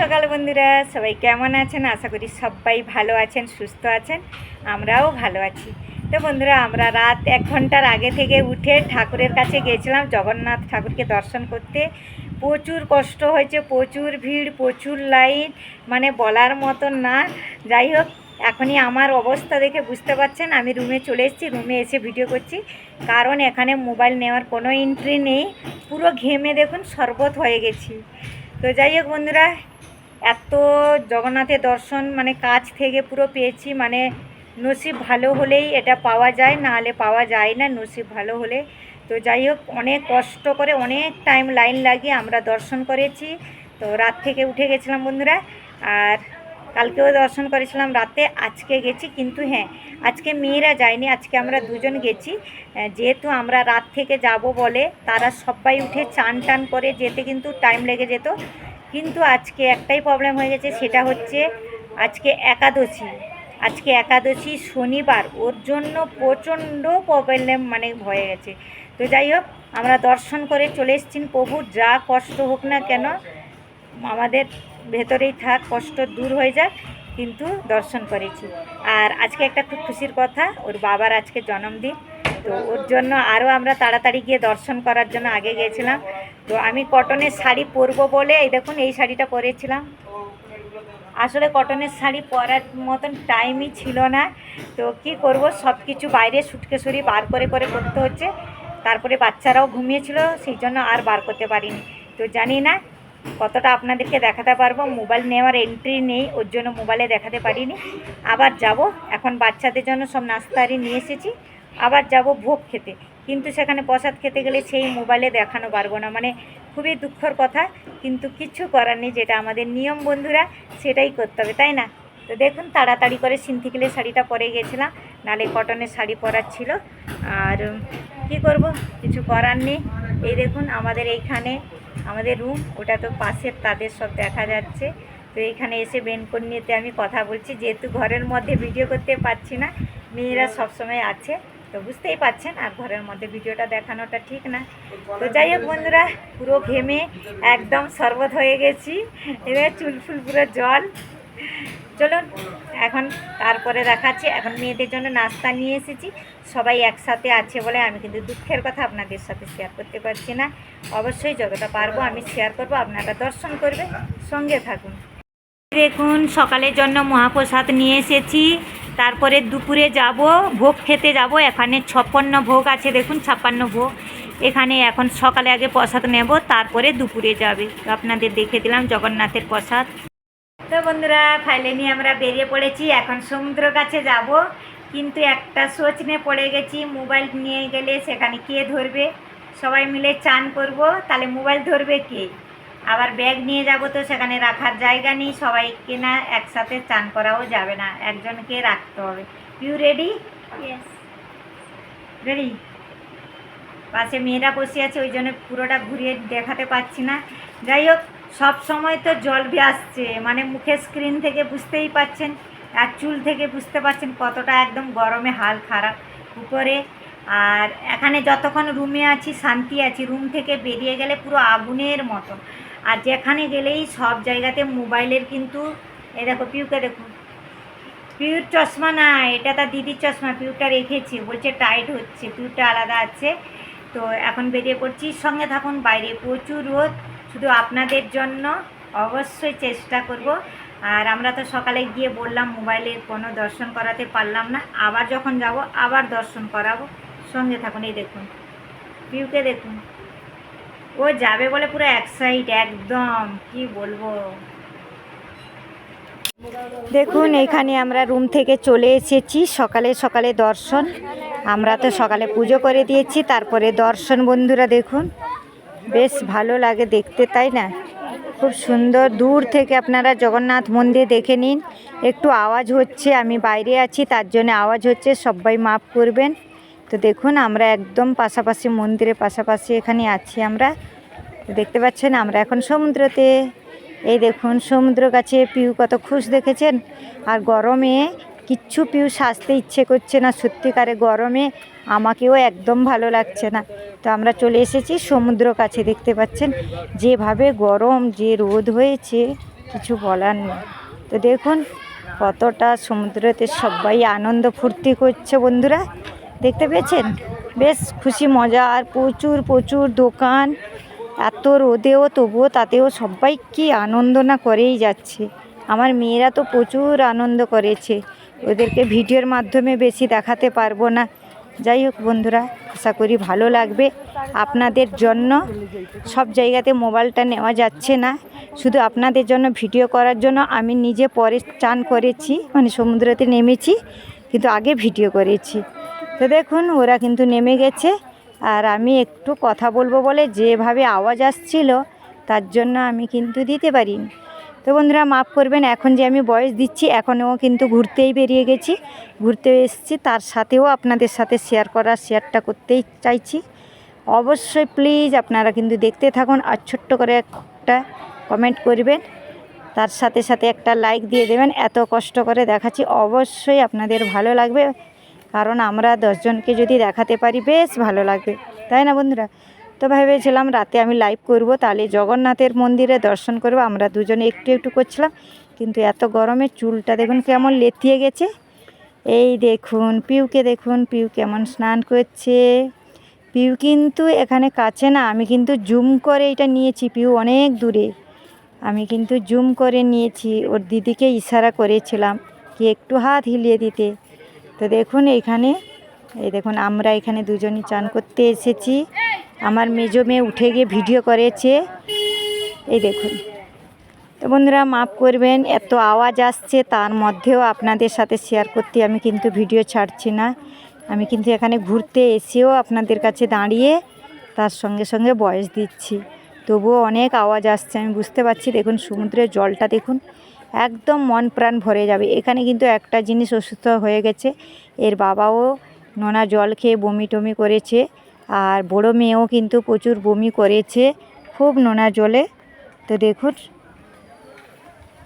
সকাল বন্ধুরা, সবাই কেমন আছেন? আশা করি সবাই ভালো আছেন, সুস্থ আছেন, আমরাও ভালো আছি। তো বন্ধুরা, আমরা রাত এক ঘণ্টার আগে থেকে উঠে ঠাকুরের কাছে গিয়েছিলাম জগন্নাথ ঠাকুরকে দর্শন করতে। প্রচুর কষ্ট হয়েছে, প্রচুর ভিড়, প্রচুর লাইন মানে বলার মতন না। যাই হোক এখনই আমার অবস্থা দেখে বুঝতে পারছেন, আমি রুমে চলে এসেছি, রুমে এসে ভিডিও করছি। কারণ এখানে মোবাইল নেওয়ার কোনো এন্ট্রি নেই, পুরো ঘেমে দেখুন, শরবত হয়ে গেছি। তো যাই হোক বন্ধুরা, এত জগন্নাথের দর্শন মানে কাছ থেকে পুরো পেয়েছি মানে নসিব ভালো হলেই এটা পাওয়া যায়, না হলে পাওয়া যায় না, নসিব ভালো হলে। তো যাই হোক, অনেক কষ্ট করে, অনেক টাইম লাইন লাগিয়ে আমরা দর্শন করেছি। তো রাত থেকে উঠে গেছিলাম বন্ধুরা, আর কালকেও দর্শন করেছিলাম, রাতে আজকে গেছি, কিন্তু হ্যাঁ আজকে মেয়েরা যায়নি, আজকে আমরা দুজন গেছি। যেহেতু আমরা রাত থেকে যাব বলে তারা সবাই উঠে চান টান করে যেতে কিন্তু টাইম লেগে যেত। কিন্তু আজকে একটাই প্রবলেম হয়ে গেছে, সেটা হচ্ছে আজকে একাদশী। আজকে একাদশী শনিবার, ওর জন্য প্রচণ্ড প্রবলেম মানে হয়ে গেছে। তো যাই হোক, আমরা দর্শন করে চলে এসেছি প্রভুর যা কষ্ট হোক না কেন, আমাদের ভেতরেই থাক, কষ্ট দূর হয়ে যাক, কিন্তু দর্শন করেছি। আর আজকে একটা খুব খুশির কথা, ওর বাবার আজকে জন্মদিন, তো ওর জন্য আরও আমরা তাড়াতাড়ি গিয়ে দর্শন করার জন্য আগে গিয়েছিলাম। তো আমি কটনের শাড়ি পরবো বলে, এই দেখুন, এই শাড়িটা পরেছিলাম। আসলে কটনের শাড়ি পরার মতন টাইমই ছিল না। তো কি করব সব কিছু বাইরে সুটকে সরি বার করে করে করতে হচ্ছে। তারপরে বাচ্চারাও ঘুমিয়েছিল, সেই জন্য আর বার করতে পারিনি। তো জানি না কতটা আপনাদেরকে দেখাতে পারব? মোবাইল নেওয়ার এন্ট্রি নেই, ওর জন্য মোবাইলে দেখাতে পারিনি। আবার যাব, এখন বাচ্চাদের জন্য সব নাস্তারি নিয়ে এসেছি। আবার যাব ভোগ খেতে। কিন্তু সেখানে প্রসাদ খেতে গেলে সেই মোবাইলে দেখানো পারব না। মানে খুবই দুঃখর কথা, কিন্তু কিচ্ছু করার নেই। যেটা আমাদের নিয়ম বন্ধুরা, সেটাই করতে হবে, তাই না? তো দেখুন, তাড়াতাড়ি করে সিনথিকেলের শাড়িটা পরে গেছিলাম। নালে কটনের শাড়ি পরার ছিল। আর কি করব? কিছু করার নেই। এই দেখুন, আমাদের এইখানে আমাদের রুম ওটা তো পাশের তাদের সব দেখা যাচ্ছে। তো এখানে এসে বেনকন্যিতে আমি কথা বলছি যেহেতু ঘরের মধ্যে ভিডিও করতে পারছি না মেয়েরা সবসময় আছে তো বুঝতেই পাচ্ছেন আর ঘরের মধ্যে ভিডিওটা দেখানোটা ঠিক না। তো যাই হোক বন্ধুরা পুরো ঘেমে একদম শরবত হয়ে গেছি। এবার চুল ফুল পুরো জল। চলুন, এখন তারপরে দেখাচ্ছি, এখন মেয়েদের জন্য নাস্তা নিয়ে এসেছি। সবাই একসাথে আছে বলে আমি কিন্তু দুঃখের কথা আপনাদের সাথে শেয়ার করতে পারছি না। অবশ্যই যতটা পারব আমি শেয়ার করব, আপনারা দর্শন করবে সঙ্গে থাকুন। দেখুন, সকালের জন্য মহাপ্রসাদ নিয়ে এসেছি। তারপরে দুপুরে যাব, ভোগ খেতে যাব। এখানে ছপ্পন্ন ভোগ আছে, দেখুন, ছাপ্পান্ন ভোগ। এখানে এখন সকালে আগে প্রসাদ নেব, তারপরে দুপুরে যাবে। আপনাদের দেখে দিলাম জগন্নাথের প্রসাদ। তো বন্ধুরা ফাইলে নিয়ে আমরা বেরিয়ে পড়েছি। এখন সমুদ্র কাছে যাব। কিন্তু একটা সোচ নিয়ে পড়ে গেছি মোবাইল নিয়ে গেলে সেখানে কে ধরবে? সবাই মিলে চান করব। তাহলে মোবাইল ধরবে কে? আবার ব্যাগ নিয়ে যাব তো সেখানে রাখার জায়গা নেই। সবাইকে না একসাথে চান করাও যাবে না। একজনকে রাখতে হবে। ইউ রেডি রেডি পাশে মেয়েরা বসে আছে ওই জন্য পুরোটা ঘুরিয়ে দেখাতে পাচ্ছি না। যাই হোক সব সময় তো জল আসছে মানে মুখের স্ক্রিন থেকে বুঝতেই পাচ্ছেন আর চুল থেকে বুঝতে পাচ্ছেন কতটা একদম গরমে হাল খারাপ উপরে। আর এখানে যতক্ষণ রুমে আছি, শান্তি আছি রুম থেকে বেরিয়ে গেলে পুরো আগুনের মতো। আর যেখানে গেলেই সব জায়গাতে মোবাইলের কিন্তু, এ দেখো, পিউকে দেখুন পিউর চশমা না, এটা তার দিদির চশমা পিউটা রেখেছি, বলছে টাইট হচ্ছে পিউটা আলাদা আছে। তো এখন বেরিয়ে পড়ছি, সঙ্গে থাকুন বাইরে, প্রচুর রোদ। শুধু আপনাদের জন্য অবশ্যই চেষ্টা করব। আর আমরা তো সকালে গিয়ে বললাম মোবাইলের কোনো দর্শন করাতে পারলাম না। আবার যখন যাব, আবার দর্শন করাবো। সঙ্গে থাকুন, এই দেখুন পিউকে দেখুন। ও যাবে বলে পুরো এক্সাইট একদম, কি বলব? দেখুন, এখানে আমরা রুম থেকে চলে এসেছি। সকালে সকালে দর্শন। আমরা তো সকালে পুজো করে দিয়েছি, তারপরে দর্শন বন্ধুরা দেখুন। বেশ ভালো লাগে দেখতে, তাই না? খুব সুন্দর। দূর থেকে আপনারা জগন্নাথ মন্দির দেখে নিন। একটু আওয়াজ হচ্ছে, আমি বাইরে আছি, তার জন্য আওয়াজ হচ্ছে, সবাই মাফ করবেন। তো দেখুন, আমরা একদম পাশাপাশি, মন্দিরের পাশাপাশি এখানে আছি আমরা। দেখতে পাচ্ছেন, আমরা এখন সমুদ্রতে। এই দেখুন, সমুদ্র কাছে পিউ কত খুশ দেখেছেন? আর গরমে কিচ্ছু পিউ সাজতে ইচ্ছে করছে না সত্যিকারে গরমে। আমাকেও একদম ভালো লাগছে না। তো আমরা চলে এসেছি সমুদ্র কাছে, দেখতে পাচ্ছেন? যেভাবে গরম, যে রোদ হয়েছে, কিছু বলার নেই। তো দেখুন, কতটা সমুদ্রতে সবাই আনন্দ ফুর্তি করছে বন্ধুরা। দেখতে পেয়েছেন? বেশ খুশি মজা। আর প্রচুর প্রচুর দোকান। এত রোদেও, তবুও তাতেও সবাই কি আনন্দ না করেই যাচ্ছে। আমার মেয়েরা তো প্রচুর আনন্দ করেছে। ওদেরকে ভিডিওর মাধ্যমে বেশি দেখাতে পারব না। যাই হোক বন্ধুরা, আশা করি ভালো লাগবে। আপনাদের জন্য সব জায়গাতে মোবাইলটা নেওয়া যাচ্ছে না। শুধু আপনাদের জন্য ভিডিও করার জন্য আমি নিজে পরে চান করেছি মানে সমুদ্রতে নেমেছি, কিন্তু আগে ভিডিও করেছি। তো দেখুন, ওরা কিন্তু নেমে গেছে। আর আমি একটু কথা বলব বলে যেভাবে আওয়াজ আসছিল, তার জন্য আমি কিন্তু দিতে পারিনি। তো বন্ধুরা মাফ করবেন, এখন যে আমি বয়স দিচ্ছি, এখনও কিন্তু ঘুরতেই বেরিয়ে গেছি। ঘুরতে এসেছি, তার সাথেও আপনাদের সাথে শেয়ার করার শেয়ারটা করতেই চাইছি। অবশ্যই প্লিজ আপনারা কিন্তু দেখতে থাকুন আর ছোট্ট করে একটা কমেন্ট করবেন। তার সাথে সাথে একটা লাইক দিয়ে দেবেন, এত কষ্ট করে দেখাচ্ছি, অবশ্যই আপনাদের ভালো লাগবে। কারণ আমরা দশজনকে যদি দেখাতে পারি, বেশ ভালো লাগবে। তাই না বন্ধুরা? তো ভেবেছিলাম রাতে আমি লাইভ করব, তাহলে জগন্নাথের মন্দিরে দর্শন করব। আমরা দুজনে একটু একটু করছিলাম, কিন্তু এত গরমে চুলটা দেখুন কেমন লেথিয়ে গেছে। এই দেখুন, পিউকে দেখুন, পিউ কেমন স্নান করছে। পিউ কিন্তু এখানে কাছে না, আমি কিন্তু জুম করে এটা নিয়েছি, পিউ অনেক দূরে। আমি কিন্তু জুম করে নিয়েছি, ওর দিদিকে ইশারা করেছিলাম কি একটু হাত হিলিয়ে দিতে। তো দেখুন এখানে, এই দেখুন আমরা এখানে দুজনই চান করতে এসেছি। আমার মেজো মেয়ে উঠে গিয়ে ভিডিও করেছে। এই দেখুন। তো বন্ধুরা, মাফ করবেন, এত আওয়াজ আসছে, তার মধ্যেও আপনাদের সাথে শেয়ার করতে আমি কিন্তু ভিডিও ছাড়ছি না। আমি কিন্তু এখানে ঘুরতে এসেও আপনাদের কাছে দাঁড়িয়ে তার সঙ্গে সঙ্গে বয়স দিচ্ছি। তবুও অনেক আওয়াজ আসছে, আমি বুঝতে পারছি। দেখুন, সমুদ্রের জলটা দেখুন, একদম মন প্রাণ ভরে যাবে। এখানে কিন্তু একটা জিনিস অসুস্থ হয়ে গেছে। এর বাবাও নোনা জল খেয়ে বমি টমি করেছে। আর বড় মেয়েও কিন্তু প্রচুর বমি করেছে, খুব নোনা জলে। তো দেখুন,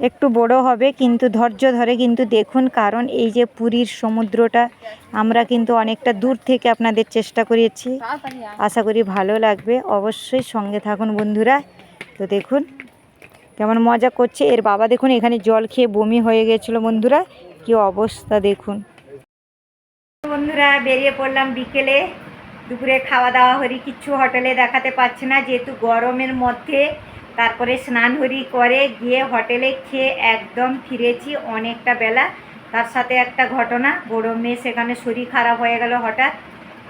একটু বড় হবে, কিন্তু ধৈর্য ধরে কিন্তু দেখুন, কারণ এই যে পুরীর সমুদ্রটা, আমরা কিন্তু অনেকটা দূর থেকে আপনাদের চেষ্টা করেছি। আশা করি ভালো লাগবে, অবশ্যই সঙ্গে থাকুন বন্ধুরা। তো দেখুন, কেমন মজা করছে। এর বাবা দেখুন, এখানে জল খেয়ে বমি হয়ে গেছিল বন্ধুরা। কি অবস্থা দেখুন। বন্ধুরা, বেরিয়ে পড়লাম বিকেলে। দুপুরে খাওয়া দাওয়া হরি, কিচ্ছু হোটেলে দেখাতে পারছে না, যেহেতু গরমের মধ্যে। তারপরে স্নান হরি করে, গিয়ে হোটেলে খেয়ে একদম ফিরেছি অনেকটা বেলা। তার সাথে একটা ঘটনা, বড় মেয়ে সেখানে শরীর খারাপ হয়ে গেল হঠাৎ।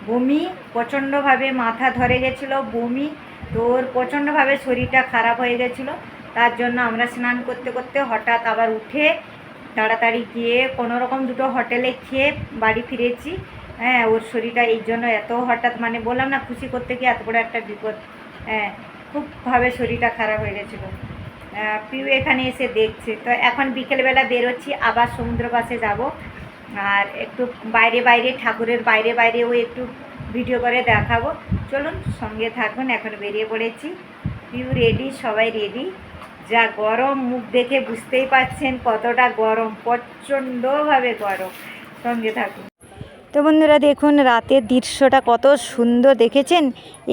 বমি, প্রচণ্ডভাবে মাথা ধরে গেছিল, বমি তো ওর প্রচণ্ডভাবে শরীরটা খারাপ হয়ে গেছিল। তার জন্য আমরা স্নান করতে করতে হঠাৎ আবার উঠে তাড়াতাড়ি গিয়ে কোনো রকম দুটো হোটেলে খেয়ে বাড়ি ফিরেছি। হ্যাঁ ওর শরীরটা এই জন্য এত হঠাৎ মানে বললাম না, খুশি করতে গিয়ে এত বড় একটা বিপদ। হ্যাঁ খুবভাবে শরীরটা খারাপ হয়ে গেছিল। পিউ এখানে এসে দেখছে। তো এখন বিকেলবেলা বেরোচ্ছি, আবার সমুদ্র পাশে যাব। আর একটু বাইরে বাইরে, ঠাকুরের বাইরে বাইরে ও একটু ভিডিও করে দেখাবো। চলুন, সঙ্গে থাকুন, এখন বেরিয়ে পড়েছি। পিউ রেডি সবাই রেডি যা গরম, মুখ দেখে বুঝতেই পাচ্ছেন কতটা গরম, প্রচণ্ডভাবে গরম। সঙ্গে থাকুন। তো বন্ধুরা দেখুন, রাতের দৃশ্যটা কত সুন্দর দেখেছেন।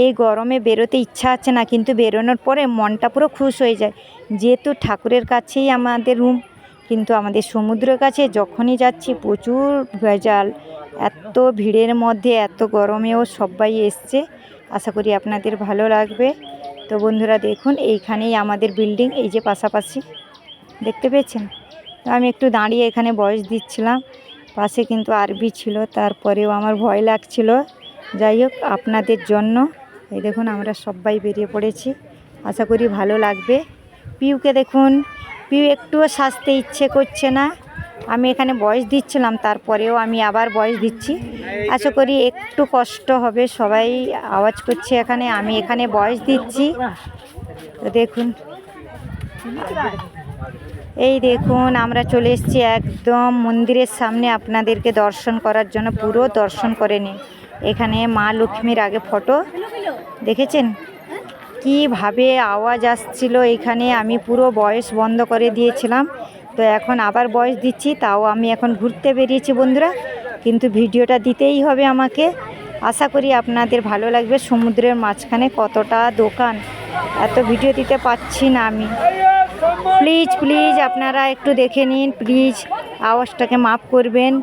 এই গরমে বেরোতে ইচ্ছা আছে না, কিন্তু বেরোনোর পরে মনটা পুরো খুশ হয়ে যায়। যেহেতু ঠাকুরের কাছেই আমাদের রুম কিন্তু আমাদের সমুদ্রের কাছে যখনই যাচ্ছি, প্রচুর ভেজাল, এত ভিড়ের মধ্যে, এত গরমেও সবাই এসছে। আশা করি আপনাদের ভালো লাগবে। তো বন্ধুরা দেখুন, এইখানেই আমাদের বিল্ডিং এই যে পাশাপাশি। দেখতে পেয়েছেন? তো আমি একটু দাঁড়িয়ে এখানে বয়স দিচ্ছিলাম। পাশে কিন্তু আরবি ছিল, তারপরেও আমার ভয় লাগছিল। যাই হোক, আপনাদের জন্য, এই দেখুন আমরা সবাই বেরিয়ে পড়েছি। আশা করি ভালো লাগবে। পিউকে দেখুন, পিউ একটুও সাজতে ইচ্ছে করছে না। আমি এখানে বয়স দিচ্ছিলাম, তারপরেও আমি আবার বয়স দিচ্ছি। আশা করি একটু কষ্ট হবে, সবাই আওয়াজ করছে এখানে, আমি এখানে বয়স দিচ্ছি। তো দেখুন এই দেখুন, আমরা চলে এসেছি একদম মন্দিরের সামনে আপনাদেরকে দর্শন করার জন্য, পুরো দর্শন করে নিন। এখানে মা লক্ষ্মীর আগে ফটো। দেখেছেন? কীভাবে আওয়াজ আসছিল এখানে, আমি পুরো বয়স বন্ধ করে দিয়েছিলাম। তো এখন আবার বয়স দিচ্ছি, তাও আমি এখন ঘুরতে বেরিয়েছি বন্ধুরা। কিন্তু ভিডিওটা দিতেই হবে আমাকে। আশা করি আপনাদের ভালো লাগবে। সমুদ্রের মাঝখানে কতটা দোকান। এত ভিডিও দিতে পারছি না আমি। প্লিজ প্লিজ আপনারা একটু দেখে নিন প্লিজ আওয়াজটাকে মাফ করবেন।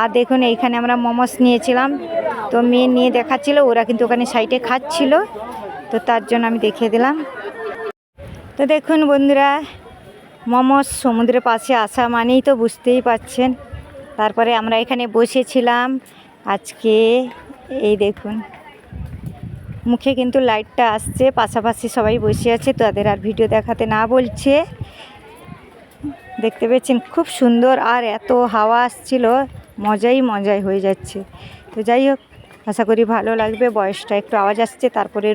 আর দেখুন, এইখানে আমরা মোমোস নিয়েছিলাম। তো মেয়ে নিয়ে দেখাচ্ছিল, ওরা কিন্তু ওখানে সাইডে খাচ্ছিল। তো তার জন্য আমি দেখিয়ে দিলাম। তো দেখুন বন্ধুরা, মোমোস সমুদ্রের পাশে আসা মানেই তো বুঝতেই পাচ্ছেন। তারপরে আমরা এখানে বসেছিলাম। আজকে এই দেখুন। মুখে কিন্তু লাইটটা আসছে, পাশাপাশি সবাই বসে আছে, তাদের আর ভিডিও দেখাতে না বলছে। দেখতে পেয়েছেন, খুব সুন্দর আর এত হাওয়া আসছিল, মজাই মজাই হয়ে যাচ্ছে। তো যাই হোক, আশা করি ভালো লাগবে, বয়সটা একটু আওয়াজ আসছে, তারপরে